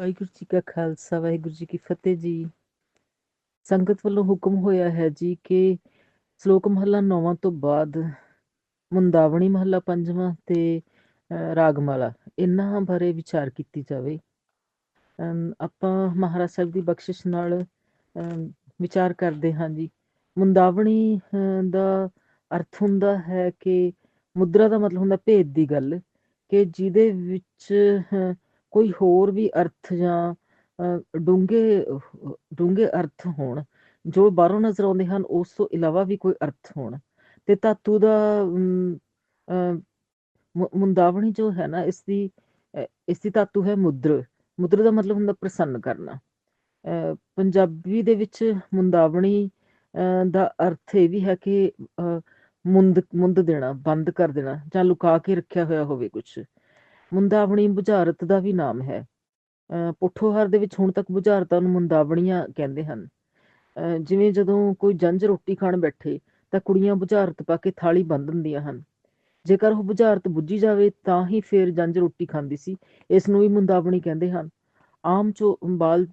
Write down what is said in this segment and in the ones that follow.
ਵਾਹਿਗੁਰੂ ਜੀ ਕਾ ਖਾਲਸਾ ਵਾਹਿਗੁਰੂ ਜੀ ਕੀ ਫਤਿਹ ਜੀ। ਸੰਗਤ ਵੱਲੋਂ ਹੁਕਮ ਹੋਇਆ ਹੈ ਜੀ ਕਿ ਸ਼ਲੋਕ ਮਹੱਲਾ ਨੌਵਾਂ ਤੋਂ ਬਾਅਦ ਮੁੰਦਾਵਣੀ ਮਹੱਲਾ ਪੰਜਵਾਂ ਤੇ ਰਾਗਮਾਲਾ ਇਹਨਾਂ ਬਾਰੇ ਵਿਚਾਰ ਕੀਤੀ ਜਾਵੇ। ਅਮ, ਆਪਾਂ ਮਹਾਰਾਜ ਸਾਹਿਬ ਦੀ ਬਖਸ਼ਿਸ਼ ਨਾਲ ਅਮ, ਵਿਚਾਰ ਕਰਦੇ ਹਾਂ ਜੀ। ਮੁੰਦਾਵਣੀ ਅਹ, ਦਾ ਅਰਥ ਹੁੰਦਾ ਹੈ ਕਿ ਮੁਦਰਾ ਦਾ ਮਤਲਬ ਹੁੰਦਾ ਭੇਦ ਦੀ ਗੱਲ ਕਿ ਜਿਹਦੇ ਵਿੱਚ ਅਹ, ਕੋਈ ਹੋਰ ਵੀ ਅਰਥ ਜਾਂ ਡੂੰਘੇ ਡੂੰਘੇ ਅਰਥ ਹੋਣ ਜੋ ਬਾਹਰੋਂ ਨਜ਼ਰ ਆਉਂਦੇ ਹਨ ਉਸ ਤੋਂ ਇਲਾਵਾ ਵੀ ਕੋਈ ਅਰਥ ਹੋਣ। ਤੇ ਧਾਤੂ ਦਾ ਮੁੰਦਾਵਣੀ ਜੋ ਹੈ ਨਾ ਇਸ ਦੀ ਇਸ ਦੀ ਧਾਤੂ ਹੈ ਮੁਦਰ। ਮੁਦਰ ਦਾ ਮਤਲਬ ਹੁੰਦਾ ਪ੍ਰਸੰਨ ਕਰਨਾ। ਅ, ਪੰਜਾਬੀ ਦੇ ਵਿੱਚ ਮੁੰਦਾਵਣੀ ਦਾ ਅਰਥ ਇਹ ਵੀ ਹੈ ਕਿ ਅ, ਮੁੰਦ ਮੁੰਦ ਦੇਣਾ ਬੰਦ ਕਰ ਦੇਣਾ ਜਾਂ ਲੁਕਾ ਕੇ ਰੱਖਿਆ ਹੋਇਆ ਹੋਵੇ ਕੁਝ ਮੁੰਦਾਵਣੀ ਬੁਝਾਰਤ ਦਾ ਵੀ ਨਾਮ ਹੈ। ਅ, ਪੋਠੋਹਾਰ ਦੇ ਵਿੱਚ ਹੁਣ ਤੱਕ ਬੁਝਾਰਤਾਂ ਨੂੰ ਮੁੰਦਾਵਣੀਆਂ ਕਹਿੰਦੇ ਹਨ। ਜਿਵੇਂ ਜਦੋਂ ਕੋਈ ਜੰਝ ਰੋਟੀ ਖਾਣ ਬੈਠੇ ਤਾਂ ਕੁੜੀਆਂ ਬੁਝਾਰਤ ਪਾ ਕੇ ਥਾਲੀ ਬੰਨ ਦਿੰਦੀਆਂ ਹਨ। ਜੇਕਰ ਉਹ ਬੁਝਾਰਤ ਬੁੱਝੀ ਜਾਵੇ ਤਾਂ ਹੀ ਫੇਰ ਜੰਝ ਰੋਟੀ ਖਾਂਦੀ ਸੀ। ਇਸ ਨੂੰ ਵੀ ਮੁੰਦਾਵਣੀ ਕਹਿੰਦੇ ਹਨ। ਆਮ ਚੋ ਬਾਲ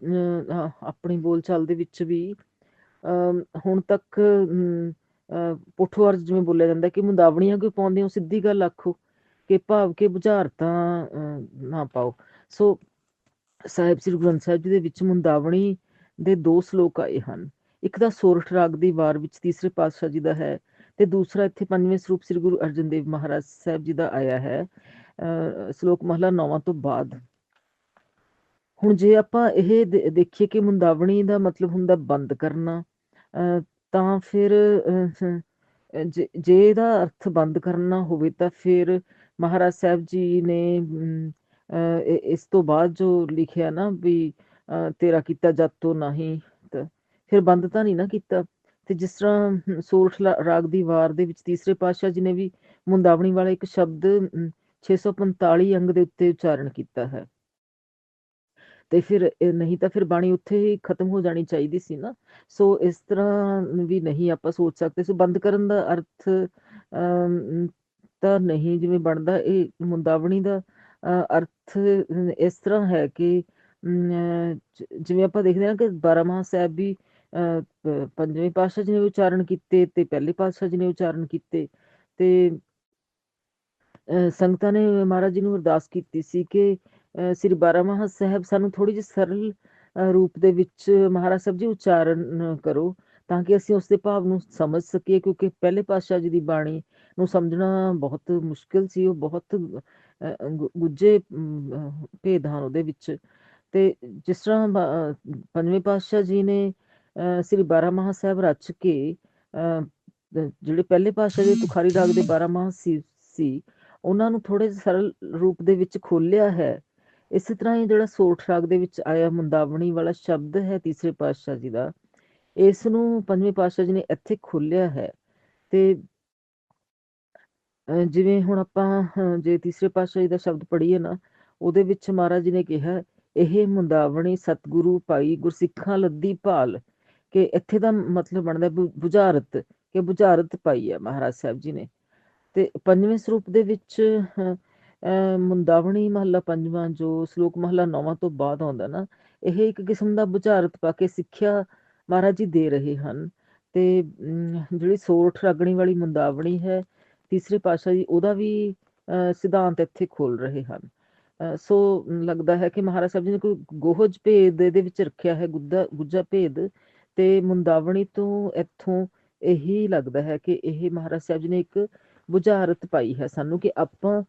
ਆਪਣੀ ਬੋਲਚਾਲ ਦੇ ਵਿੱਚ ਵੀ ਅਮ, ਹੁਣ ਤੱਕ ਅਮ, ਅਹ, ਪੁੱਠਵਾਰ ਜਿਵੇਂ ਬੋਲਿਆ ਜਾਂਦਾ ਕਿ ਮੁੰਦਾਵਣੀਆਂ ਕਿਉਂ ਪਾਉਂਦੇ ਹੋ? ਸਿੱਧੀ ਗੱਲ ਆਖੋ। ਕਿ ਭਾਵ ਕਿ ਬੁਝਾਰਤਾਂ ਅਹ, ਨਾ ਪਾਓ। ਸੋ ਸਾਹਿਬ ਸ੍ਰੀ ਗੁਰੂ ਗ੍ਰੰਥ ਸਾਹਿਬ ਜੀ ਦੇ ਵਿੱਚ ਮੁੰਦਾਵਣੀ ਦੇ ਦੋ ਸ਼ਲੋਕ ਆਏ ਹਨ। ਇੱਕ ਦਾ ਸੋਰਠ ਰਾਗ ਦੀ ਵਾਰ ਵਿੱਚ ਤੀਸਰੇ ਪਾਤਸ਼ਾਹ ਜੀ ਦਾ ਹੈ ਤੇ ਦੂਸਰਾ ਇੱਥੇ ਪੰਜਵੇਂ ਸਰੂਪ ਸ੍ਰੀ ਗੁਰੂ ਅਰਜਨ ਦੇਵ ਮਹਾਰਾਜ ਸਾਹਿਬ ਜੀ ਦਾ ਆਇਆ ਹੈ ਅਹ ਸ਼ਲੋਕ ਮਹਲਾ ਨੌਵਾਂ ਤੋਂ ਬਾਅਦ। ਹੁਣ ਜੇ ਆਪਾਂ ਇਹ ਦੇਖੀਏ ਕਿ ਮੁੰਦਾਵਣੀ ਦਾ ਮਤਲਬ ਹੁੰਦਾ ਬੰਦ ਕਰਨਾ ਅਹ ਤਾਂ ਫਿਰ ਅਹ, ਜੇ ਜੇ ਇਹਦਾ ਅਰਥ ਬੰਦ ਕਰਨਾ ਹੋਵੇ ਤਾਂ ਫਿਰ ਮਹਾਰਾਜ ਸਾਹਿਬ ਜੀ ਨੇ ਇਸ ਤੋਂ ਬਾਅਦ ਜੋ ਲਿਖਿਆ ਨਾ ਵੀ ਅਹ, ਤੇਰਾ ਕੀਤਾ ਜੱਤੋ ਨਹੀਂ ਫਿਰ ਬੰਦ ਤਾਂ ਨਹੀਂ ਨਾ ਕੀਤਾ। ਤੇ ਜਿਸ ਤਰ੍ਹਾਂ ਸੋਰਠ ਰਾਗ ਦੀ ਵਾਰ ਦੇ ਵਿੱਚ ਤੀਸਰੇ ਪਾਤਸ਼ਾਹ ਜੀ ਨੇ ਵੀ ਮੁੰਦਾਵਣੀ ਵਾਲਾ ਇੱਕ ਸ਼ਬਦ 645 ਅੰਗ ਦੇ ਉੱਤੇ ਉਚਾਰਨ ਕੀਤਾ ਹੈ। ਤੇ ਫਿਰ ਨਹੀਂ ਤਾਂ ਫਿਰ ਬਾਣੀ ਉੱਥੇ ਹੀ ਖਤਮ ਹੋ ਜਾਣੀ ਚਾਹੀਦੀ ਸੀ ਨਾ। ਸੋ ਇਸ ਤਰ੍ਹਾਂ ਵੀ ਨਹੀਂ ਆਪਾਂ ਸੋਚ ਸਕਦੇ। ਸੋ ਬੰਦ ਕਰਨ ਦਾ ਅਰਥ ਅਮ, ਤਾਂ ਨਹੀਂ ਜਿਵੇਂ ਬਣਦਾ ਇਹ ਮੁੰਦਾਵਣੀ ਦਾ ਅਰਥ ਇਸ ਤਰ੍ਹਾਂ ਹੈ ਕਿ ਅਮ, ਜਿਵੇਂ ਆਪਾਂ ਦੇਖਦੇ ਹਾਂ ਕਿ ਬਾਰਾਮਾਹ ਸਾਹਿਬ ਵੀ ਅ, ਪੰਜਵੇਂ ਪਾਤਸ਼ਾਹ ਜੀ ਨੇ ਉਚਾਰਨ ਕੀਤੇ ਤੇ ਪਹਿਲੇ ਪਾਤਸ਼ਾਹ ਜੀ ਨੇ ਉਚਾਰਨ ਕੀਤੇ ਤੇ ਅ, ਸੰਗਤਾਂ ਨੇ ਮਹਾਰਾਜ ਜੀ ਨੂੰ ਅਰਦਾਸ ਕੀਤੀ ਸੀ ਕਿ ਅ, ਸ੍ਰੀ ਬਾਰਾਮਾਹ ਸਾਹਿਬ ਸਾਨੂੰ ਥੋੜੀ ਜਿਹੀ ਸਰਲ ਅ, ਰੂਪ ਦੇ ਵਿੱਚ ਮਹਾਰਾਜ ਸਾਹਿਬ ਜੀ ਉਚਾਰਨ ਕਰੋ ਤਾਂ ਕਿ ਅਸੀਂ ਉਸ ਦੇ ਭਾਵ ਨੂੰ ਸਮਝ ਸਕੀਏ ਕਿਉਂਕਿ ਪਹਿਲੇ ਪਾਤਸ਼ਾਹ ਜੀ ਦੀ ਬਾਣੀ ਨੂੰ ਸਮਝਣਾ ਬਹੁਤ ਮੁਸ਼ਕਿਲ ਸੀ ਉਹ ਬਹੁਤ ਅ, ਭੇਦ ਹਨ ਉਹਦੇ ਵਿੱਚ। ਤੇ ਜਿਸ ਤਰ੍ਹਾਂ ਪੰਜਵੇਂ ਪਾਤਸ਼ਾਹ ਜੀ ਨੇ ਅ, ਸ੍ਰੀ ਬਾਰਾਮਾਹ ਸਾਹਿਬ ਰਚ ਕੇ ਜਿਹੜੇ ਪਹਿਲੇ ਪਾਤਸ਼ਾਹ ਜੀ ਤੁਖਾਰੀ ਰਾਗ ਦੇ ਬਾਰਾਮਾਹ ਸੀ ਸੀ ਉਹਨਾਂ ਨੂੰ ਥੋੜੇ ਸਰਲ ਰੂਪ ਦੇ ਵਿੱਚ ਖੋਲਿਆ ਹੈ। ਇਸੇ ਤਰ੍ਹਾਂ ਹੀ ਜਿਹੜਾ ਸੋਠ ਰਾਗ ਦੇ ਵਿੱਚ ਆਇਆ ਮੁੰਦਾਵਣੀ ਵਾਲਾ ਸ਼ਬਦ ਹੈ ਤੀਸਰੇ ਪਾਤਸ਼ਾਹ ਜੀ ਦਾ ਇਸ ਨੂੰ ਪੰਜਵੇਂ ਪਾਤਸ਼ਾਹ ਜੀ ਨੇ ਇੱਥੇ ਖੋਲਿਆ ਹੈ। ਤੇ ਜਿਵੇਂ ਹੁਣ ਆਪਾਂ ਜੇ ਤੀਸਰੇ ਪਾਤਸ਼ਾਹੀ ਦਾ ਸ਼ਬਦ ਪੜ੍ਹੀਏ ਨਾ ਉਹਦੇ ਵਿੱਚ ਮਹਾਰਾਜ ਜੀ ਨੇ ਕਿਹਾ ਇਹ ਮੁੰਦਾਵਣੀ ਸਤਿਗੁਰੂ ਪਾਈ ਗੁਰਸਿੱਖਾਂ ਲੱਦੀ ਭਾਲ ਕਿ ਇੱਥੇ ਦਾ ਮਤਲਬ ਬਣਦਾ ਬੁਝਾਰਤ ਕਿ ਬੁਝਾਰਤ ਪਾਈ ਹੈ ਮਹਾਰਾਜ ਸਾਹਿਬ ਜੀ ਨੇ। ਤੇ ਪੰਜਵੇਂ ਸਰੂਪ ਦੇ ਵਿੱਚ ਅਹ, ਮੁੰਦਾਵਣੀ ਮਹੱਲਾ ਪੰਜਵਾਂ ਜੋ ਸ਼ਲੋਕ ਮਹੱਲਾ ਨੌਵਾਂ ਤੋਂ ਬਾਅਦ ਆਉਂਦਾ ਨਾ ਇਹ ਇੱਕ ਕਿਸਮ ਦਾ ਬੁਝਾਰਤ ਪਾ ਕੇ ਸਿੱਖਿਆ ਮਹਾਰਾਜ ਜੀ ਦੇ ਰਹੇ ਹਨ। ਤੇ ਜਿਹੜੀ ਸੋਰਠ ਰਾਗਣੀ ਵਾਲੀ ਮੁੰਦਾਵਣੀ ਹੈ ਤੀਸਰੇ ਪਾਤਸ਼ਾਹ ਜੀ ਉਹਦਾ ਵੀ ਸਿਧਾਂਤ ਇੱਥੇ ਖੋਲ ਰਹੇ ਹਨ। ਸੋ ਲੱਗਦਾ ਹੈ ਕਿ ਮਹਾਰਾਜ ਸਾਹਿਬ ਜੀ ਨੇ ਕੋਈ ਗੋਹਜ ਭੇਦ ਇਹਦੇ ਵਿੱਚ ਰੱਖਿਆ ਹੈ, ਗੁੱਦਾ, ਗੁੱਜਾ ਭੇਦ, ਤੇ ਮੁੰਦਾਵਣੀ ਤੋਂ ਇੱਥੋਂ ਇਹੀ ਲੱਗਦਾ ਹੈ ਕਿ ਇਹ ਮਹਾਰਾਜ ਸਾਹਿਬ ਜੀ ਨੇ ਇੱਕ ਬੁਝਾਰਤ ਪਾਈ ਹੈ ਸਾਨੂੰ ਕਿ ਆਪਾਂ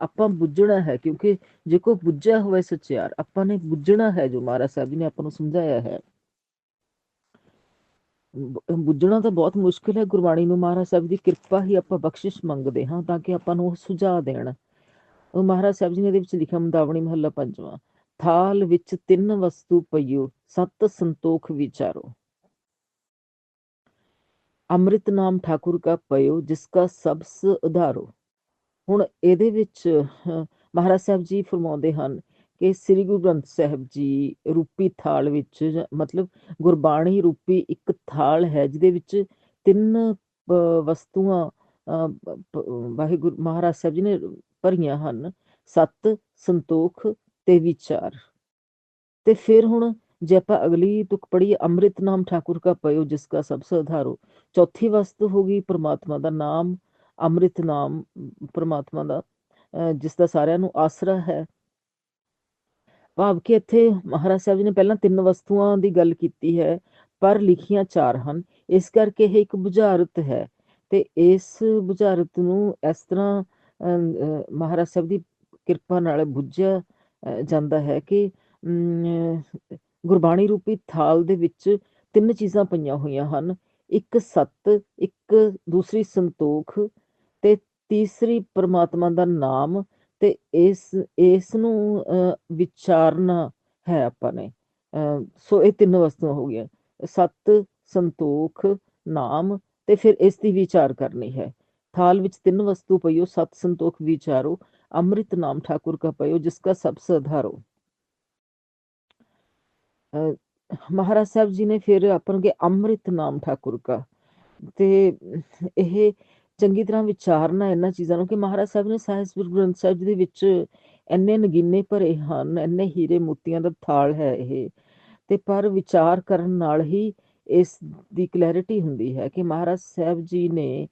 ਆਪਾਂ ਬੁੱਝਣਾ ਹੈ, ਕਿਉਂਕਿ ਜੇ ਕੋ ਬੁੱਝਿਆ ਹੋਵੇ ਸਚਿਆਰ, ਆਪਾਂ ਨੇ ਬੁੱਝਣਾ ਹੈ ਜੋ ਮਹਾਰਾਜ ਸਾਹਿਬ ਜੀ ਨੇ ਆਪਾਂ ਨੂੰ ਸਮਝਾਇਆ ਹੈ। ਬੁੱਝਣਾ ਤਾਂ ਬਹੁਤ ਮੁਸ਼ਕਿਲ ਹੈ। ਗੁਰਬਾਣੀ ਨੂੰ ਮਹਾਰਾਜ ਸਾਹਿਬ ਦੀ ਕਿਰਪਾ ਹੀ ਆਪਾਂ ਬਖਸ਼ਿਸ਼ ਮੰਗਦੇ ਹਾਂ ਤਾਂ ਕਿ ਆਪਾਂ ਨੂੰ ਉਹ ਸੁਝਾਅ ਦੇਣ। ਉਹ ਮਹਾਰਾਜ ਸਾਹਿਬ ਜੀ ਨੇ ਇਹਦੇ ਵਿੱਚ ਲਿਖਿਆ, ਮੁੰਦਾਵਣੀ ਮਹੱਲਾ ਪੰਜਵਾਂ, ਥਾਲ ਵਿੱਚ ਤਿੰਨ ਵਸਤੂ ਪਈਓ, ਸਤ ਸੰਤੋਖ ਵਿਚਾਰੋ। ਅੰਮ੍ਰਿਤ ਨਾਮ ਠਾਕੁਰ ਕਾ ਪਇਓ, ਜਿਸ ਕਾ ਸਬਸ ਉਧਾਰੋ। ਹੁਣ ਇਹਦੇ ਵਿੱਚ ਮਹਾਰਾਜ ਸਾਹਿਬ ਜੀ ਫਰਮਾਉਂਦੇ ਹਨ ਕਿ ਸ੍ਰੀ ਗੁਰੂ ਗ੍ਰੰਥ ਸਾਹਿਬ ਜੀ ਰੂਪੀ ਥਾਲ ਵਿੱਚ ਮਤਲਬ ਗੁਰਬਾਣੀ ਰੂਪੀ ਇੱਕ ਥਾਲ ਹੈ ਜਿਹਦੇ ਵਿੱਚ ਤਿੰਨ ਅਹ, ਵਸਤੂਆਂ ਅਹ, ਵਾਹਿਗੁਰੂ ਮਹਾਰਾਜ ਸਾਹਿਬ ਜੀ ਨੇ ਭਰੀਆਂ ਹਨ ਸਤ ਸੰਤੋਖ ਤੇ ਵਿਚਾਰ। ਤੇ ਫਿਰ ਹੁਣ ਜੇ ਆਪਾਂ ਅਗਲੀ ਤੁਕ ਪੜ੍ਹੀਏ ਅੰਮ੍ਰਿਤ ਨਾਮ ਠਾਕੁਰ ਕਾ ਪਇਓ ਜਿਸ ਕਾ ਸਭ ਸਧਾਰੋ ਚੌਥੀ ਵਸਤੂ ਹੋ ਗਈ ਪ੍ਰਮਾਤਮਾ ਦਾ ਨਾਮ ਅੰਮ੍ਰਿਤ ਨਾਮ ਪ੍ਰਮਾਤਮਾ ਦਾ ਜਿਸ ਦਾ ਸਾਰਿਆਂ ਨੂੰ ਆਸਰਾ ਹੈ। ਭਾਵ ਕਿ ਇੱਥੇ ਮਹਾਰਾਜ ਸਾਹਿਬ ਜੀ ਨੇ ਪਹਿਲਾਂ ਤਿੰਨ ਵਸਤੂਆਂ ਦੀ ਗੱਲ ਕੀਤੀ ਹੈ, ਪਰ ਲਿਖੀਆਂ ਚਾਰ ਹਨ। ਇਸ ਕਰਕੇ ਇਹ ਇੱਕ ਬੁਝਾਰਤ ਹੈ ਤੇ ਇਸ ਬੁਝਾਰਤ ਨੂੰ ਇਸ ਤਰ੍ਹਾਂ ਮਹਾਰਾਜ ਸਾਹਿਬ ਦੀ ਕਿਰਪਾ ਨਾਲ ਬੁੱਝਿਆ ਜਾਂਦਾ ਹੈ ਕਿ ਗੁਰਬਾਣੀ ਰੂਪੀ ਥਾਲ ਦੇ ਵਿੱਚ ਤਿੰਨ ਚੀਜ਼ਾਂ ਪਈਆਂ ਹੋਈਆਂ ਹਨ। ਇੱਕ ਸਤ, ਇੱਕ ਦੂਸਰੀ ਸੰਤੋਖ ਤੇ ਤੀਸਰੀ ਪਰਮਾਤਮਾ ਦਾ ਨਾਮ ਤੇ ਇਸ ਇਸ ਨੂੰ ਵਿਚਾਰਨਾ ਹੈ ਆਪਾਂ ਨੇ। ਸੋ ਇਹ ਤਿੰਨ ਵਸਤੂਆਂ ਹੋ ਗਈਆਂ। ਸਤ, ਸੰਤੋਖ, ਨਾਮ ਤੇ ਫਿਰ ਇਸ ਦੀ ਵਿਚਾਰ ਕਰਨੀ ਹੈ। ਥਾਲ ਵਿੱਚ ਤਿੰਨ ਵਸਤੂ ਪਈਓ, ਸਤ ਸੰਤੋਖ ਵਿਚਾਰੋ, ਅੰਮ੍ਰਿਤ ਨਾਮ ਠਾਕੁਰ ਕਾ ਪਇਓ ਜਿਸ ਕਾ ਸਭ ਸਧਾਰੋ ਮਹਾਰਾਜ ਸਾਹਿਬ ਜੀ ਨੇ ਫਿਰ ਆਪਾਂ ਨੂੰ ਅੰਮ੍ਰਿਤ ਨਾਮ ਠਾਕੁਰ ਕਾ। ਤੇ ਇਹ ਚੰਗੀ ਤਰ੍ਹਾਂ ਵਿਚਾਰਨਾ ਇਹਨਾਂ ਚੀਜ਼ਾਂ ਨੂੰ ਕਿ ਮਹਾਰਾਜ ਸਾਹਿਬ ਨੇ ਸਾਹਿਬ ਗ੍ਰੰਥ ਸਾਹਿਬ ਦੇ ਵਿੱਚ ਇੰਨੇ ਨਗੀਨੇ ਭਰੇ ਹਨ, ਇੰਨੇ ਹੀਰੇ ਮੋਤੀਆਂ ਦਾ ਥਾਲ ਹੈ ਇਹ, ਤੇ ਪਰ ਵਿਚਾਰ ਕਰਨ ਨਾਲ ਹੀ ਇਸ ਦੀ ਕਲੈਰਿਟੀ ਹੁੰਦੀ ਹੈ ਕਿ ਮਹਾਰਾਜ ਸਾਹਿਬ ਜੀ ਨੇ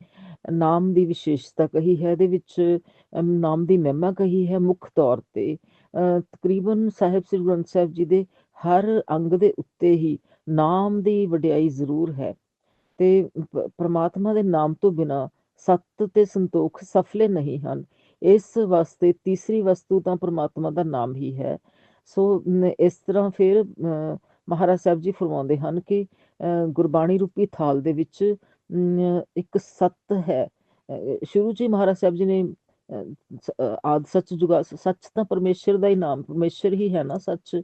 ਨਾਮ ਦੀ ਵਿਸ਼ੇਸ਼ਤਾ ਕਹੀ ਹੈ, ਇਹਦੇ ਵਿੱਚ ਨਾਮ ਦੀ ਮਹਿਮਾ ਕਹੀ ਹੈ ਮੁੱਖ ਤੌਰ ਤੇ। ਤਕਰੀਬਨ ਸਾਹਿਬ, ਸ੍ਰੀ ਗ੍ਰੰਥ ਸਾਹਿਬ ਜੀ ਦੇ ਹਰ ਅੰਗ ਦੇ ਉੱਤੇ ਹੀ ਨਾਮ ਦੀ ਵਡਿਆਈ ਜ਼ਰੂਰ ਹੈ। ਤੇ ਪ੍ਰਮਾਤਮਾ ਦੇ ਨਾਮ ਤੋਂ ਬਿਨਾ ਸਤ ਤੇ ਸੰਤੋਖ ਸਫਲੇ ਨਹੀਂ ਹਨ। ਇਸ ਵਾਸਤੇ ਤੀਸਰੀ ਵਸਤੂ ਤਾਂ ਪ੍ਰਮਾਤਮਾ ਦਾ ਨਾਮ ਹੀ ਹੈ। ਸੋ ਇਸ ਤਰ੍ਹਾਂ ਫਿਰ ਮਹਾਰਾਜ ਸਾਹਿਬ ਜੀ ਫਰਮਾਉਂਦੇ ਹਨ ਕਿ ਗੁਰਬਾਣੀ ਰੂਪੀ ਥਾਲ ਦੇ ਵਿੱਚ ਇੱਕ ਸਤ ਹੈ। ਸ਼ੁਰੂ ਜੀ ਮਹਾਰਾਜ ਸਾਹਿਬ ਜੀ ਨੇ ਆਦ ਸੱਚ ਜੁਗਾ, ਸੱਚ ਤਾਂ ਪਰਮੇਸ਼ਰ ਦਾ ਹੀ ਨਾਮ, ਪਰਮੇਸ਼ਰ ਹੀ ਹੈ ਨਾ ਸੱਚ।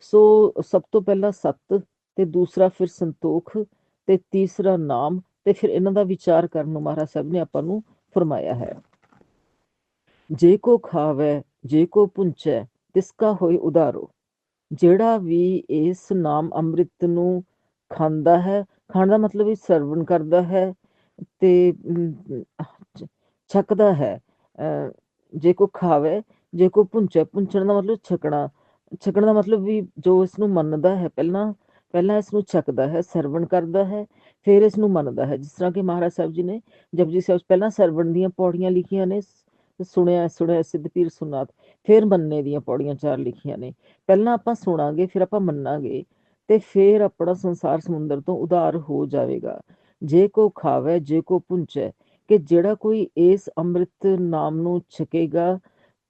ਸੋ, ਸਭ ਤੋਂ ਪਹਿਲਾਂ ਸਤ ਤੇ ਦੂਸਰਾ ਫਿਰ ਸੰਤੋਖ ਤੇ ਤੀਸਰਾ ਨਾਮ। ਤੇ ਫਿਰ ਇਹਨਾਂ ਦਾ ਵਿਚਾਰ ਕਰਨ ਨੂੰ ਮਹਾਰਾਜ ਸਾਹਿਬ ਨੇ ਆਪਾਂ ਨੂੰ ਫਰਮਾਇਆ ਹੈ। ਜੇ ਕੋ ਖਾਵੇ, ਜੇ ਕੋ ਪੁੰਚੈ ਤਿਸ ਕਾ ਹੋਏ ਉਦਾਰੋ ਜਿਹੜਾ ਵੀ ਇਸ ਨਾਮ ਅੰਮ੍ਰਿਤ ਨੂੰ ਖਾਂਦਾ ਹੈ, ਖਾਣ ਦਾ ਮਤਲਬ ਹੀ ਸਰਵਣ ਕਰਦਾ ਹੈ ਤੇ ਛਕਦਾ ਹੈ। ਜੇ ਕੋ ਖਾਵੇ, ਜੇ ਕੋ ਪੁੰਚੈ, ਪੁੰਚਣ ਦਾ ਮਤਲਬ ਛਕਣਾ। ਛਕਣ ਦਾ ਮਤਲਬ ਵੀ ਜੋ ਇਸ ਨੂੰ ਮੰਨਦਾ ਹੈ, ਪਹਿਲਾਂ ਪਹਿਲਾਂ ਇਸ ਨੂੰ ਛਕਦਾ ਹੈ, ਸਰਵਣ ਕਰਦਾ ਹੈ ਫਿਰ ਇਸ ਨੂੰ ਮੰਨਦਾ ਹੈ। ਜਿਸ ਤਰ੍ਹਾਂ ਕਿ ਮਹਾਰਾਜ ਸਾਹਿਬ ਜੀ ਨੇ ਜਪਜੀ ਸਾਹਿਬ ਪਹਿਲਾਂ ਸਰਵਣ ਦੀਆਂ ਪੌੜੀਆਂ ਲਿਖੀਆਂ ਨੇ, ਸੁਣਿਆ ਸੁਣਿਆ ਸਿੱਧ ਪੀਰ ਸੁਨਾਤ ਫਿਰ ਮੰਨਣੇ ਦੀਆਂ ਪੌੜੀਆਂ ਚਾਰ ਲਿਖੀਆਂ ਨੇ। ਪਹਿਲਾਂ ਆਪਾਂ ਸੁਣਾਂਗੇ, ਫਿਰ ਆਪਾਂ ਮੰਨਾਂਗੇ ਤੇ ਫਿਰ ਆਪਣਾ ਸੰਸਾਰ ਸਮੁੰਦਰ ਤੋਂ ਉਧਾਰ ਹੋ ਜਾਵੇਗਾ। ਜੇ ਕੋ ਖਾਵੇ, ਜੇ ਕੋ ਪੁੰਚੇ, ਕਿ ਜਿਹੜਾ ਕੋਈ ਇਸ ਅੰਮ੍ਰਿਤ ਨਾਮ ਨੂੰ ਛਕੇਗਾ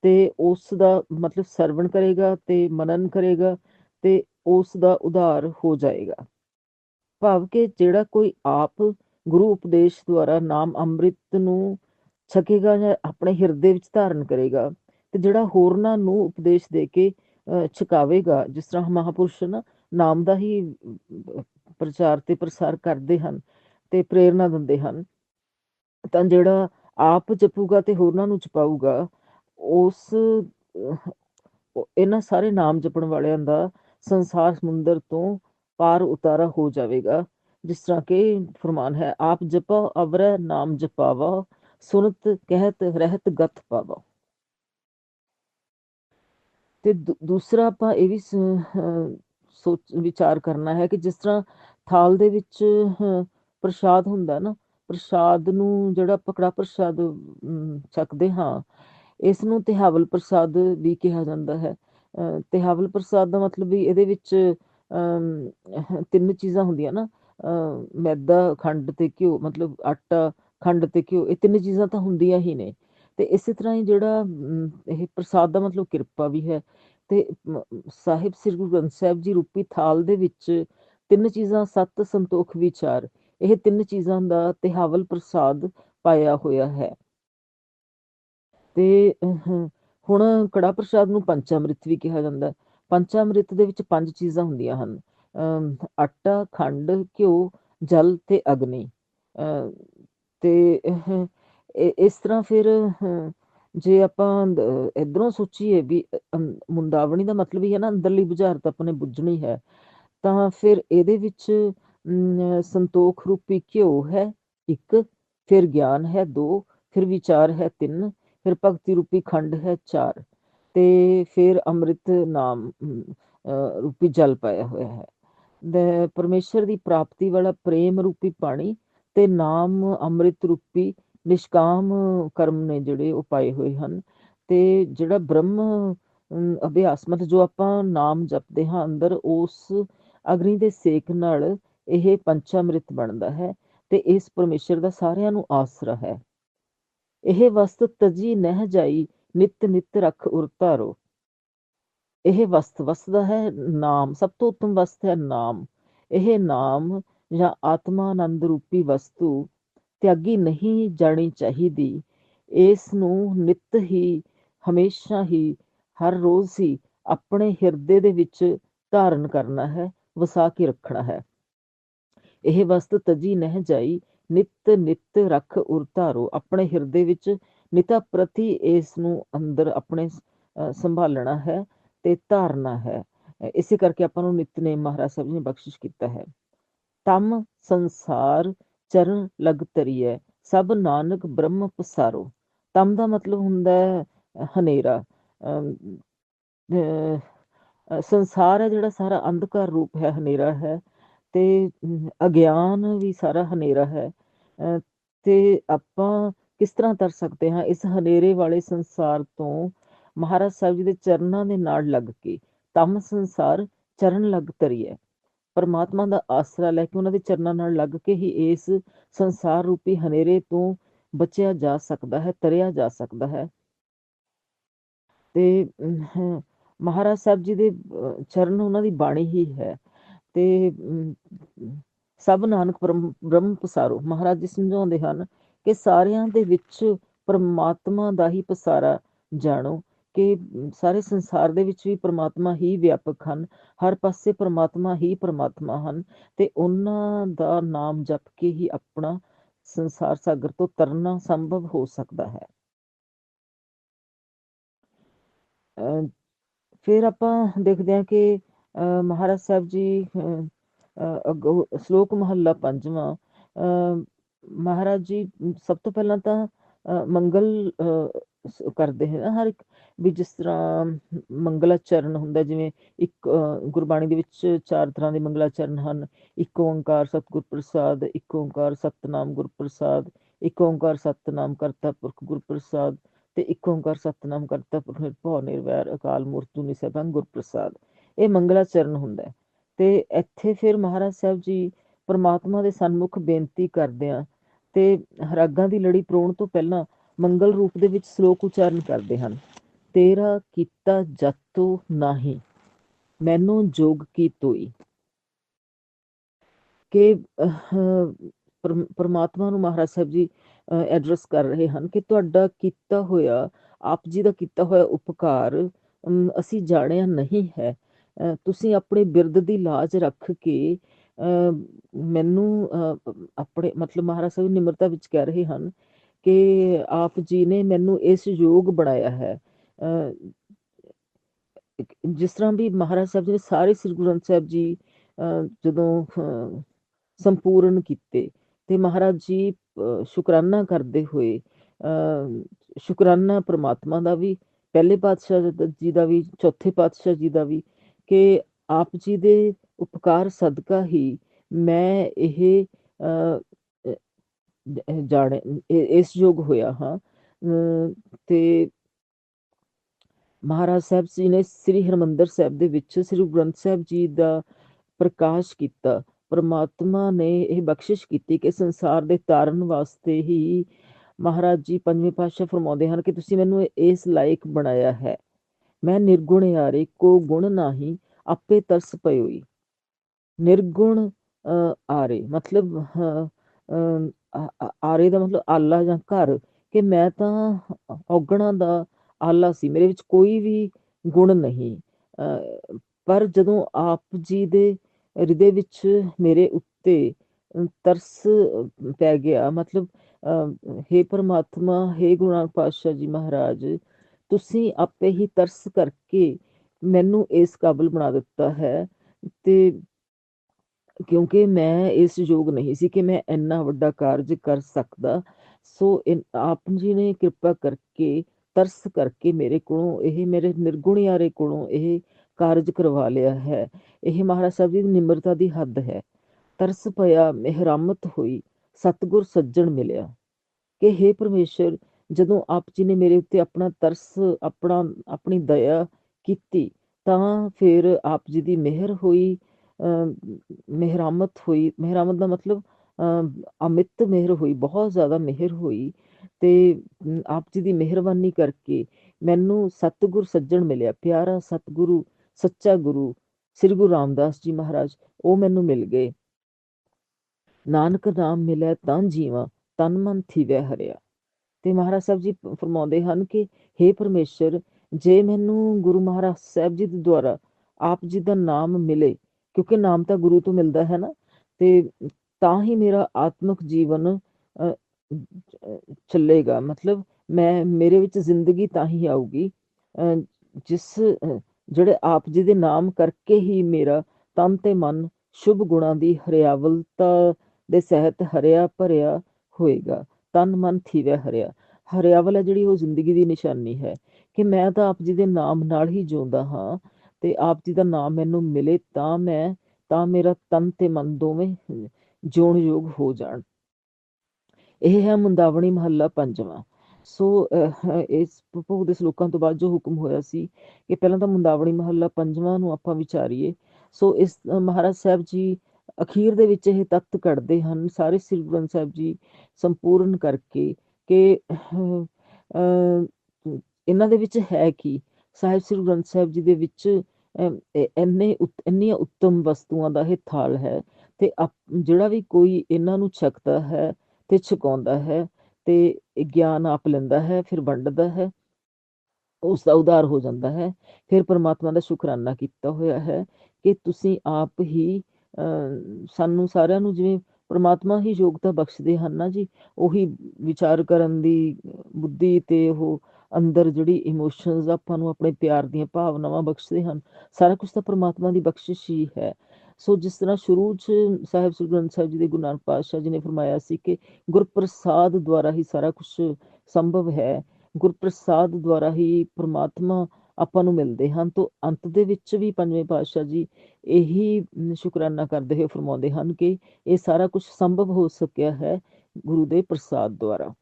ਤੇ ਉਸ ਦਾ ਮਤਲਬ ਸਰਵਣ ਕਰੇਗਾ ਤੇ ਮਨਨ ਕਰੇਗਾ ਤੇ ਉਸ ਦਾ ਉਧਾਰ ਹੋ ਜਾਏਗਾ। ਭਾਵ ਕਿ ਜਿਹੜਾ ਕੋਈ ਆਪ ਗੁਰੂ ਉਪਦੇਸ਼ ਦੁਆਰਾ ਨਾਮ ਅੰਮ੍ਰਿਤ ਨੂੰ ਛਕੇਗਾ ਜਾਂ ਆਪਣੇ ਹਿਰਦੇ ਵਿੱਚ ਧਾਰਨ ਕਰੇਗਾ ਤੇ ਜਿਹੜਾ ਹੋਰਨਾਂ ਨੂੰ ਉਪਦੇਸ਼ ਦੇ ਕੇ ਛਕਾਵੇਗਾ, ਜਿਸ ਤਰ੍ਹਾਂ ਮਹਾਪੁਰਸ਼ ਨਾ ਨਾਮ ਦਾ ਹੀ ਪ੍ਰਚਾਰ ਤੇ ਪ੍ਰਸਾਰ ਕਰਦੇ ਹਨ ਤੇ ਪ੍ਰੇਰਣਾ ਦਿੰਦੇ ਹਨ, ਤਾਂ ਜਿਹੜਾ ਆਪ ਜਪੂਗਾ ਤੇ ਹੋਰਨਾਂ ਨੂੰ ਜਪਾਊਗਾ, ਉਸ ਇਹਨਾਂ ਸਾਰੇ ਨਾਮ ਜਪਣ ਵਾਲਿਆਂ ਦਾ ਸੰਸਾਰ ਸਮੁੰਦਰ ਤੋਂ ਪਾਰ ਉਤਾਰਾ ਹੋ ਜਾਵੇਗਾ। ਜਿਸ ਤਰ੍ਹਾਂ ਕਿ ਫਰਮਾਨ ਹੈ, ਆਪ ਜਪਾ, ਅਵਰ ਨਾਮ ਜਪਾਵਾ, ਸੁਨਤ ਕਹਿਤ ਰਹਿਤ ਗਤ ਪਾਵਾ। ਤੇ ਦੂਸਰਾ ਆਪਾਂ ਇਹ ਵੀ ਸੋਚ, ਵਿਚਾਰ ਕਰਨਾ ਹੈ ਕਿ ਜਿਸ ਤਰ੍ਹਾਂ ਥਾਲ ਦੇ ਵਿੱਚ ਪ੍ਰਸ਼ਾਦ ਹੁੰਦਾ ਨਾ, ਪ੍ਰਸ਼ਾਦ ਨੂੰ ਜਿਹੜਾ ਪਕੜਾ ਪ੍ਰਸ਼ਾਦ ਛਕਦੇ ਹਾਂ, ਇਸ ਨੂੰ ਤਿਹਾਵਲ ਪ੍ਰਸਾਦ ਵੀ ਕਿਹਾ ਜਾਂਦਾ ਹੈ। ਤਿਹਾਵਲ ਪ੍ਰਸਾਦ ਦਾ ਮਤਲਬ ਵੀ ਇਹਦੇ ਵਿੱਚ ਤਿੰਨ ਚੀਜ਼ਾਂ ਹੁੰਦੀਆਂ ਨਾ ਮੈਦਾ, ਖੰਡ ਤੇ ਘਿਓ, ਮਤਲਬ ਆਟਾ, ਖੰਡ ਤੇ ਘਿਓ, ਇਹ ਤਿੰਨ ਚੀਜ਼ਾਂ ਤਾਂ ਹੁੰਦੀਆਂ ਹੀ ਨੇ। ਤੇ ਇਸੇ ਤਰ੍ਹਾਂ ਹੀ ਜਿਹੜਾ ਇਹ ਪ੍ਰਸਾਦ ਦਾ ਮਤਲਬ ਕਿਰਪਾ ਵੀ ਹੈ। ਤੇ ਸਾਹਿਬ ਸ੍ਰੀ ਗੁਰੂ ਗ੍ਰੰਥ ਸਾਹਿਬ ਜੀ ਰੂਪੀ ਥਾਲ ਦੇ ਵਿੱਚ ਤਿੰਨ ਚੀਜ਼ਾਂ, ਸਤ ਸੰਤੋਖ ਵਿਚਾਰ, ਇਹ ਤਿੰਨ ਚੀਜ਼ਾਂ ਦਾ ਤਿਹਾਵਲ ਪ੍ਰਸਾਦ ਪਾਇਆ ਹੋਇਆ ਹੈ। ਤੇ ਹੁਣ ਕੜਾ ਪ੍ਰਸਾਦ ਨੂੰ ਪੰਚਾਮ੍ਰਿਤ ਵੀ ਕਿਹਾ ਜਾਂਦਾ। ਪੰਚਾਮ੍ਰਿਤ ਦੇ ਵਿੱਚ ਪੰਜ ਚੀਜ਼ਾਂ ਹੁੰਦੀਆਂ ਹਨ। ਆਟਾ, ਖੰਡ, ਘਿਓ, ਜਲ ਤੇ ਅਗਨੀ। ਤੇ ਇਸ ਤਰ੍ਹਾਂ ਫਿਰ ਜੇ ਆਪਾਂ ਇਧਰੋਂ ਸੋਚੀਏ ਵੀ ਮੁੰਦਾਵਣੀ ਦਾ ਮਤਲਬ ਹੀ ਹੈ ਨਾ, ਅੰਦਰਲੀ ਬੁਝਾਰਤ ਆਪਣੇ ਬੁੱਝਣੀ ਹੈ। ਤਾਂ ਫਿਰ ਇਹਦੇ ਵਿੱਚ ਸੰਤੋਖ ਰੂਪੀ ਘਿਓ ਹੈ ਇੱਕ, ਫਿਰ ਗਿਆਨ ਹੈ ਦੋ, ਫਿਰ ਵਿਚਾਰ ਹੈ ਤਿੰਨ, ਫਿਰ ਭਗਤੀ ਰੂਪੀ ਖੰਡ ਹੈ ਚਾਰ। ਤੇ ਫਿਰ ਅੰਮ੍ਰਿਤ ਨਾਮ ਰੂਪੀ ਜਲ ਪਾਇਆ ਹੋਇਆ ਹੈ। ਦੇ, ਪਰਮੇਸ਼ਰ ਦੀ ਪ੍ਰਾਪਤੀ ਵਾਲਾ ਪ੍ਰੇਮ ਰੂਪੀ ਪਾਣੀ ਤੇ ਨਾਮ ਅੰਮ੍ਰਿਤ ਰੂਪੀ ਨਿਸ਼ਕਾਮ ਕਰਮ ਨੇ ਜਿਹੜੇ ਉਹ ਪਾਏ ਹੋਏ ਹਨ। ਤੇ ਜਿਹੜਾ ਬ੍ਰਹਮ ਅਭਿਆਸ, ਮਤਲਬ ਜੋ ਆਪਾਂ ਨਾਮ ਜਪਦੇ ਹਾਂ ਅੰਦਰ, ਉਸ ਅਗਨੀ ਦੇ ਸੇਕ ਨਾਲ ਇਹ ਪੰਚਾਮ੍ਰਿਤ ਬਣਦਾ ਹੈ ਤੇ ਇਸ ਪਰਮੇਸ਼ਰ ਦਾ ਸਾਰਿਆਂ ਨੂੰ ਆਸਰਾ ਹੈ। ਇਹ ਵਸਤ ਤਜੀ ਨਹਿ ਜਾਈ ਨਿਤ ਨਿਤ ਰਖ ਉਰਤਾਰੋ ਇਹ ਵਸਤ ਵਸਦਾ ਹੈ ਨਾਮ, ਸਭ ਤੋਂ ਉੱਤਮ ਵਸਤ ਹੈ ਨਾਮ। ਇਹ ਨਾਮ ਜਾਂ ਆਤਮਾਨੰਦ ਰੂਪੀ ਵਸਤੂ ਤਿਆਗੀ ਨਹੀਂ ਜਾਣੀ ਚਾਹੀਦੀ। ਇਸ ਨੂੰ ਨਿਤ ਹੀ, ਹਮੇਸ਼ਾ ਹੀ, ਹਰ ਰੋਜ਼ ਹੀ ਆਪਣੇ ਹਿਰਦੇ ਦੇ ਵਿੱਚ ਧਾਰਨ ਕਰਨਾ ਹੈ, ਵਸਾ ਕੇ ਰੱਖਣਾ ਹੈ। ਇਹ ਵਸਤ ਤਜੀ ਨਹਿ ਜਾਈ, ਨਿਤ ਨਿਤ ਰੱਖ ਉਰਤਾਰੋ ਆਪਣੇ ਹਿਰਦੇ ਵਿੱਚ ਨਿਤਾ ਪ੍ਰਤੀ ਇਸ ਨੂੰ ਅੰਦਰ ਆਪਣੇ ਸੰਭਾਲਣਾ ਹੈ ਤੇ ਧਾਰਨਾ ਹੈ। ਇਸੇ ਕਰਕੇ ਆਪਾਂ ਨੂੰ ਨਿਤਨੇਮ ਮਹਾਰਾਜ ਸਾਹਿਬ ਨੇ ਬਖਸ਼ਿਸ਼ ਕੀਤਾ ਹੈ। ਤਮ ਸੰਸਾਰ ਚਰਨ ਲਗ ਤਰੀਏ ਸਭ ਨਾਨਕ ਬ੍ਰਹਮ ਪਸਾਰੋ। ਤਮ ਦਾ ਮਤਲਬ ਹੁੰਦਾ ਹੈ ਹਨੇਰਾ। ਸੰਸਾਰ ਹੈ ਜਿਹੜਾ ਸਾਰਾ ਅੰਧਕਾਰ ਰੂਪ ਹੈ, ਹਨੇਰਾ ਹੈ ਤੇ ਅਗਿਆਨ ਵੀ ਸਾਰਾ ਹਨੇਰਾ ਹੈ। ਤੇ ਆਪਾਂ ਕਿਸ ਤਰ੍ਹਾਂ ਤਰ ਸਕਦੇ ਹਾਂ ਇਸ ਹਨੇਰੇ ਵਾਲੇ ਸੰਸਾਰ ਤੋਂ? ਮਹਾਰਾਜ ਸਾਹਿਬ ਜੀ ਦੇ ਚਰਨਾਂ ਦੇ ਨਾਲ ਲੱਗ ਕੇ, ਤਮ ਸੰਸਾਰ ਚਰਨ ਲੱਗ ਤਰੀਏ ਪਰਮਾਤਮਾ ਦਾ ਆਸਰਾ ਲੈ ਕੇ ਉਹਨਾਂ ਦੇ ਚਰਨਾਂ ਨਾਲ ਲੱਗ ਕੇ ਹੀ ਇਸ ਸੰਸਾਰ ਰੂਪੀ ਹਨੇਰੇ ਤੋਂ ਬਚਿਆ ਜਾ ਸਕਦਾ ਹੈ, ਤਰਿਆ ਜਾ ਸਕਦਾ ਹੈ। ਤੇ ਮਹਾਰਾਜ ਸਾਹਿਬ ਜੀ ਦੇ ਚਰਨ ਉਹਨਾਂ ਦੀ ਬਾਣੀ ਹੀ ਹੈ। ਤੇ ਸਭ ਨਾਨਕ ਬ੍ਰਹਮ ਪਸਾਰੋ। ਮਹਾਰਾਜ ਜੀ ਸਮਝਾਉਂਦੇ ਹਨ ਕਿ ਸਾਰਿਆਂ ਦੇ ਵਿੱਚ ਪਰਮਾਤਮਾ ਦਾ ਹੀ ਪਸਾਰਾ ਜਾਣੋ ਕਿ ਸਾਰੇ ਸੰਸਾਰ ਦੇ ਵਿੱਚ ਵੀ ਪਰਮਾਤਮਾ ਹੀ ਵਿਆਪਕ ਹਨ, ਹਰ ਪਾਸੇ ਪਰਮਾਤਮਾ ਹੀ ਪਰਮਾਤਮਾ ਹਨ ਤੇ ਉਹਨਾਂ ਦਾ ਨਾਮ ਜਪ ਕੇ ਹੀ ਆਪਣਾ ਸੰਸਾਰ ਸਾਗਰ ਤੋਂ ਤਰਨਾ ਸੰਭਵ ਹੋ ਸਕਦਾ ਹੈ। ਫਿਰ ਆਪਾਂ ਦੇਖਦੇ ਹਾਂ ਕਿ ਮਹਾਰਾਜ ਸਾਹਿਬ ਜੀ ਸ਼ਲੋਕ ਮਹੱਲਾ ਪੰਜਵਾਂ ਮਹਾਰਾਜ ਜੀ, ਸਭ ਤੋਂ ਪਹਿਲਾਂ ਤਾਂ ਮੰਗਲ ਕਰਦੇ ਹਨ ਹਰ ਇੱਕ, ਵੀ ਜਿਸ ਤਰ੍ਹਾਂ ਮੰਗਲਾਚਰਨ ਹੁੰਦਾ, ਜਿਵੇਂ ਇੱਕ ਗੁਰਬਾਣੀ ਦੇ ਵਿੱਚ ਚਾਰ ਤਰ੍ਹਾਂ ਦੇ ਮੰਗਲਾਚਰਨ ਹਨ। ਇੱਕ ਓੰਕਾਰ ਸਤਿਗੁਰ ਪ੍ਰਸਾਦ ਇੱਕ ਓੰਕਾਰ ਸਤਨਾਮ ਗੁਰ ਪ੍ਰਸਾਦ ਇੱਕ ਓੰਕਾਰ ਸਤਨਾਮ ਕਰਤਾ ਪੁਰਖ ਗੁਰ ਪ੍ਰਸਾਦ ਤੇ ਇੱਕ ਓੰਕਾਰ ਸਤਨਾਮ ਕਰਤਾ ਪੁਰਖ ਨਿਰਭਉ ਨਿਰਵੈਰ ਅਕਾਲ ਮੂਰਤ ਤੁਨੀ ਸਭੰ ਗੁਰ ਪ੍ਰਸਾਦ ਇਹ ਮੰਗਲਾਚਰਨ ਹੁੰਦਾ ਹੈ। ਤੇ ਇੱਥੇ ਫਿਰ ਮਹਾਰਾਜ ਸਾਹਿਬ ਜੀ ਪਰਮਾਤਮਾ ਦੇ ਸਨਮੁਖ ਬੇਨਤੀ ਕਰਦੇ ਆ ਤੇ ਰਾਗਾਂ ਦੀ ਲੜੀ ਪ੍ਰੋਣ ਤੋਂ ਪਹਿਲਾਂ ਮੰਗਲ ਰੂਪ ਦੇ ਵਿੱਚ ਸ਼ਲੋਕ ਉਚਾਰਨ ਕਰਦੇ ਹਨ। ਤੇਰਾ ਕੀਤਾ ਜਤੋ ਨਹੀਂ, ਮੈਨੂੰ ਜੋਗ ਕੀ ਤੋਈ? ਕਿ ਪਰਮਾਤਮਾ ਨੂੰ ਮਹਾਰਾਜ ਸਾਹਿਬ ਜੀ ਐਡਰੈਸ ਕਰ ਰਹੇ ਹਨ ਕਿ ਤੁਹਾਡਾ ਕੀਤਾ ਹੋਇਆ, ਆਪ ਜੀ ਦਾ ਕੀਤਾ ਹੋਇਆ ਉਪਕਾਰ ਅਸੀਂ ਜਾਣਿਆ ਨਹੀਂ ਹੈ। ਤੁਸੀਂ ਆਪਣੇ ਬਿਰਦ ਦੀ ਲਾਜ ਰੱਖ ਕੇ ਮੈਨੂੰ ਆਪਣੇ, ਮਤਲਬ ਮਹਾਰਾਜ ਸਾਹਿਬ ਨਿਮਰਤਾ ਵਿੱਚ ਕਹਿ ਰਹੇ ਹਨ ਕਿ ਆਪ ਜੀ ਨੇ ਮੈਨੂੰ ਇਸ ਯੋਗ ਬਣਾਇਆ ਹੈ। ਜਿਸ ਤਰ੍ਹਾਂ ਵੀ ਮਹਾਰਾਜ ਸਾਹਿਬ ਜੀ ਨੇ ਸਾਰੇ ਸ੍ਰੀ ਗੁਰੂ ਗ੍ਰੰਥ ਸਾਹਿਬ ਜੀ ਜਦੋਂ ਸੰਪੂਰਨ ਕੀਤੇ ਤੇ ਮਹਾਰਾਜ ਜੀ ਸ਼ੁਕਰਾਨਾ ਕਰਦੇ ਹੋਏ ਸ਼ੁਕਰਾਨਾ ਪ੍ਰਮਾਤਮਾ ਦਾ ਵੀ, ਪਹਿਲੇ ਪਾਤਸ਼ਾਹ ਜੀ ਦਾ ਵੀ, ਚੌਥੇ ਪਾਤਸ਼ਾਹ ਜੀ ਦਾ ਵੀ ਕਿ ਆਪ ਜੀ ਦੇ ਉਪਕਾਰ ਸਦਕਾ ਹੀ ਮੈਂ ਇਹ ਜਾਣੇ ਇਸ ਯੋਗ ਹੋਇਆ ਹਾਂ। ਤੇ ਮਹਾਰਾਜ ਸਾਹਿਬ ਜੀ ਨੇ ਸ੍ਰੀ ਹਰਮੰਦਰ ਸਾਹਿਬ ਦੇ ਵਿੱਚ ਸ੍ਰੀ ਗ੍ਰੰਥ ਸਾਹਿਬ ਜੀ ਦਾ ਪ੍ਰਕਾਸ਼ ਕੀਤਾ। ਪਰਮਾਤਮਾ ਨੇ ਇਹ ਬਖਸ਼ਿਸ਼ ਕੀਤੀ ਕਿ ਸੰਸਾਰ ਦੇ ਤਾਰਨ ਵਾਸਤੇ ਹੀ ਮਹਾਰਾਜ ਜੀ ਪੰਜਵੇਂ ਪਾਤਸ਼ਾਹ ਫਰਮਾਉਂਦੇ ਹਨ ਕਿ ਤੁਸੀਂ ਮੈਨੂੰ ਇਸ ਲਾਇਕ ਬਣਾਇਆ ਹੈ। ਮੈਂ ਨਿਰਗੁਣ ਯਾਰੇ ਕੋ ਗੁਣ ਨਹੀਂ, ਆਪੇ ਤਰਸ ਪਇਓਈ ਨਿਰਗੁਣ ਆਰੇ। ਮਤਲਬ ਆਰੇ ਦਾ ਮਤਲਬ ਆਲਾ ਜਾਂ ਘਰ ਕਿ ਮੈਂ ਤਾਂ ਔਗਣਾ ਦਾ ਆਲਾ ਸੀ। ਮੇਰੇ ਵਿੱਚ ਕੋਈ ਵੀ ਗੁਣ ਨਹੀਂ। ਪਰ ਜਦੋਂ ਆਪ ਜੀ ਦੇ ਹਿਰਦੇ ਵਿੱਚ ਮੇਰੇ ਉੱਤੇ ਤਰਸ ਪੈ ਗਿਆ, ਮਤਲਬ हे ਪਰਮਾਤਮਾ हे ਗੁਰੂ ਨਾਨਕ ਪਾਤਸ਼ਾਹ ਜੀ ਮਹਾਰਾਜ, ਤੁਸੀਂ ਆਪੇ ਹੀ ਤਰਸ ਕਰਕੇ ਮੈਨੂੰ ਇਸ ਕਾਬਲ ਬਣਾ ਦਿੱਤਾ ਹੈ ਤੇ ਕਿਉਂਕਿ ਮੈਂ ਇਸ ਯੋਗ ਨਹੀਂ ਸੀ ਕਿ ਮੈਂ ਇੰਨਾ ਵੱਡਾ ਕਾਰਜ ਕਰ ਸਕਦਾ। ਸੋ ਆਪ ਜੀ ਨੇ ਕਿਰਪਾ ਕਰਕੇ, ਤਰਸ ਕਰਕੇ ਮੇਰੇ ਕੋਲੋਂ ਇਹ, ਮੇਰੇ ਨਿਰਗੁਣ ਯਾਰੇ ਕੋਲੋਂ ਇਹ ਕਾਰਜ ਕਰਵਾ ਲਿਆ ਹੈ। ਇਹ ਮਹਾਰਾਜ ਸਾਹਿਬ ਦੀ ਨਿਮਰਤਾ ਦੀ ਹੱਦ ਹੈ। ਤਰਸ ਪਿਆ, ਮਿਹਰਾਮਤ ਹੋਈ, ਸਤਿਗੁਰ ਸੱਜਣ ਮਿਲਿਆ। ਕਿ हे ਪਰਮੇਸ਼ਰ, ਜਦੋਂ ਆਪ ਜੀ ਨੇ ਮੇਰੇ ਉੱਤੇ ਆਪਣਾ ਤਰਸ, ਆਪਣਾ, ਆਪਣੀ ਦਇਆ ਕੀਤੀ, ਤਾਂ ਫਿਰ ਆਪ ਜੀ ਦੀ ਮਿਹਰ ਹੋਈ ਮਿਹਰਾਮਤ ਹੋਈ ਮਿਹਰਾਮਤ ਦਾ ਮਤਲਬ ਅਮਿਤ ਮਿਹਰ ਹੋਈ ਬਹੁਤ ਜ਼ਿਆਦਾ ਮਿਹਰ ਹੋਈ ਤੇ ਆਪ ਜੀ ਦੀ ਮਿਹਰਬਾਨੀ ਕਰਕੇ ਮੈਨੂੰ ਸਤਿਗੁਰ ਸੱਜਣ ਮਿਲਿਆ ਪਿਆਰਾ ਸਤਿਗੁਰੂ ਸੱਚਾ ਗੁਰੂ ਸ੍ਰੀ ਗੁਰੂ ਰਾਮਦਾਸ ਜੀ ਮਹਾਰਾਜ ਉਹ ਮੈਨੂੰ ਮਿਲ ਗਏ ਨਾਨਕ ਨਾਮ ਮਿਲਿਆ ਤਾਂ ਜੀਵਾਂ ਤਨ ਮਨ ਥੀਵੈ ਹਰਿਆ ਤੇ ਮਹਾਰਾਜ ਸਾਹਿਬ ਜੀ ਫਰਮਾਉਂਦੇ ਹਨ ਕਿ हे ਪਰਮੇਸ਼ਰ ਜੇ ਮੈਨੂੰ ਗੁਰੂ ਮਹਾਰਾਜ ਸਾਹਿਬ ਜੀ ਦੇ ਦੁਆਰਾ ਆਪ ਜੀ ਦਾ ਨਾਮ ਮਿਲੇ ਕਿਉਂਕਿ ਨਾਮ ਤਾਂ ਗੁਰੂ ਤੋਂ ਮਿਲਦਾ ਹੈ ਨਾ, ਤੇ ਤਾਂ ਹੀ ਮੇਰਾ ਆਤਮਿਕ ਜੀਵਨ ਚੱਲੇਗਾ। ਮਤਲਬ ਮੈਂ, ਮੇਰੇ ਵਿੱਚ ਜ਼ਿੰਦਗੀ ਤਾਂ ਹੀ ਆਊਗੀ। ਜਿਸ ਜਿਹੜੇ ਆਪ ਜੀ ਦੇ ਨਾਮ ਕਰਕੇ ਹੀ ਮੇਰਾ ਤਨ ਤੇ ਮਨ ਸ਼ੁਭ ਗੁਣਾਂ ਦੀ ਹਰਿਆਵਲਤਾ ਦੇ ਸਹਿਤ ਹਰਿਆ ਭਰਿਆ ਹੋਏਗਾ। ਤਨ ਮਨ ਥੀਵੈ ਹਰਿਆ। ਹਰਿਆਵਲ ਹੈ ਜਿਹੜੀ ਉਹ ਜ਼ਿੰਦਗੀ ਦੀ ਨਿਸ਼ਾਨੀ ਹੈ। ਕਿ ਮੈਂ ਤਾਂ ਆਪ ਜੀ ਦੇ ਨਾਮ ਨਾਲ ਹੀ ਜਿਉਂਦਾ ਹਾਂ। ਤੇ ਆਪ ਜੀ ਦਾ ਨਾਮ ਮੈਨੂੰ ਮਿਲੇ ਤਾਂ ਮੈਂ, ਤਾਂ ਮੇਰਾ ਤਨ ਤੇ ਮਨ ਦੋਵੇਂ ਜਿਉਣ ਯੋਗ ਹੋ ਜਾਣ। ਇਹ ਹੈ ਮੁੰਦਾਵਣੀ ਮਹੱਲਾ ਪੰਜਵਾਂ। ਸੋ ਇਸ ਭੋਗ ਦੇ ਸ਼ਲੋਕਾਂ ਤੋਂ ਬਾਅਦ ਜੋ ਹੁਕਮ ਹੋਇਆ ਸੀ ਕਿ ਪਹਿਲਾਂ ਤਾਂ ਮੁੰਦਾਵਣੀ ਮਹੱਲਾ ਪੰਜਵਾਂ ਨੂੰ ਆਪਾਂ ਵਿਚਾਰੀਏ। ਸੋ, ਇਸ ਮਹਾਰਾਜ ਸਾਹਿਬ ਜੀ ਅਖੀਰ ਦੇ ਵਿੱਚ ਇਹ ਤੱਤ ਕੱਢਦੇ ਹਨ, ਸਾਰੇ ਸ੍ਰੀ ਗੁਰੂ ਗ੍ਰੰਥ ਸਾਹਿਬ ਜੀ ਸੰਪੂਰਨ ਕਰਕੇ ਕਿ ਇਹਨਾਂ ਦੇ ਵਿੱਚ ਹੈ ਕੀ? ਸਾਹਿਬ ਸ੍ਰੀ ਗੁਰੂ ਗ੍ਰੰਥ ਸਾਹਿਬ ਜੀ ਦੇ ਵਿੱਚ ਇੰਨੇ ਇੰਨੀਆਂ ਉੱਤਮ ਵਸਤੂਆਂ ਦਾ ਇਹ ਥਾਲ ਹੈ ਤੇ ਜਿਹੜਾ ਵੀ ਕੋਈ ਇਹਨਾਂ ਨੂੰ ਛਕਦਾ ਹੈ ਤੇ ਛਕਾਉਂਦਾ ਹੈ ਤੇ ਗਿਆਨ ਆਪ ਲੈਂਦਾ ਹੈ ਫਿਰ ਵੰਡਦਾ ਹੈ ਉਸ ਦਾ ਉਧਾਰ ਹੋ ਜਾਂਦਾ ਹੈ ਫਿਰ ਪਰਮਾਤਮਾ ਦਾ ਸ਼ੁਕਰਾਨਾ ਕੀਤਾ ਹੋਇਆ ਹੈ ਕਿ ਤੁਸੀਂ ਆਪ ਹੀ ਅਹ, ਸਾਨੂੰ ਸਾਰਿਆਂ ਨੂੰ ਜਿਵੇਂ ਪਰਮਾਤਮਾ ਹੀ ਯੋਗਤਾ ਬਖਸ਼ਦੇ ਹਨ ਨਾ ਜੀ ਉਹੀ ਵਿਚਾਰ ਕਰਨ ਦੀ ਬੁੱਧੀ ਤੇ ਉਹ ਅੰਦਰ ਜਿਹੜੀ ਇਮੋਸ਼ਨਸ ਆਪਾਂ ਨੂੰ ਆਪਣੇ ਪਿਆਰ ਦੀਆਂ ਭਾਵਨਾਵਾਂ ਬਖਸ਼ਦੇ ਹਨ, ਸਾਰਾ ਕੁਝ ਤਾਂ ਪਰਮਾਤਮਾ ਦੀ ਬਖਸ਼ਿਸ਼ ਹੀ ਹੈ। ਸੋ ਜਿਸ ਤਰ੍ਹਾਂ ਸ਼ੁਰੂ ਚ ਸਾਹਿਬ ਸ੍ਰੀ ਗ੍ਰੰਥ ਸਾਹਿਬ ਜੀ ਦੇ ਗੁਰੂ ਨਾਨਕ ਪਾਤਸ਼ਾਹ ਜੀ ਨੇ ਫਰਮਾਇਆ ਸੀ ਕਿ ਗੁਰਪ੍ਰਸਾਦ ਦੁਆਰਾ ਹੀ ਸਾਰਾ ਕੁਝ ਸੰਭਵ ਹੈ, ਗੁਰਪ੍ਰਸਾਦ ਦੁਆਰਾ ਹੀ ਪ੍ਰਮਾਤਮਾ ਆਪਾਂ ਨੂੰ ਮਿਲਦੇ ਹਨ, ਤੋਂ ਅੰਤ ਦੇ ਵਿੱਚ ਵੀ ਪੰਜਵੇਂ ਪਾਤਸ਼ਾਹ ਜੀ ਇਹੀ ਸ਼ੁਕਰਾਨਾ ਕਰਦੇ ਹੋਏ ਫਰਮਾਉਂਦੇ ਹਨ ਕਿ ਇਹ ਸਾਰਾ ਕੁਝ ਸੰਭਵ ਹੋ ਸਕਿਆ ਹੈ ਗੁਰੂ ਦੇ ਪ੍ਰਸਾਦ ਦੁਆਰਾ।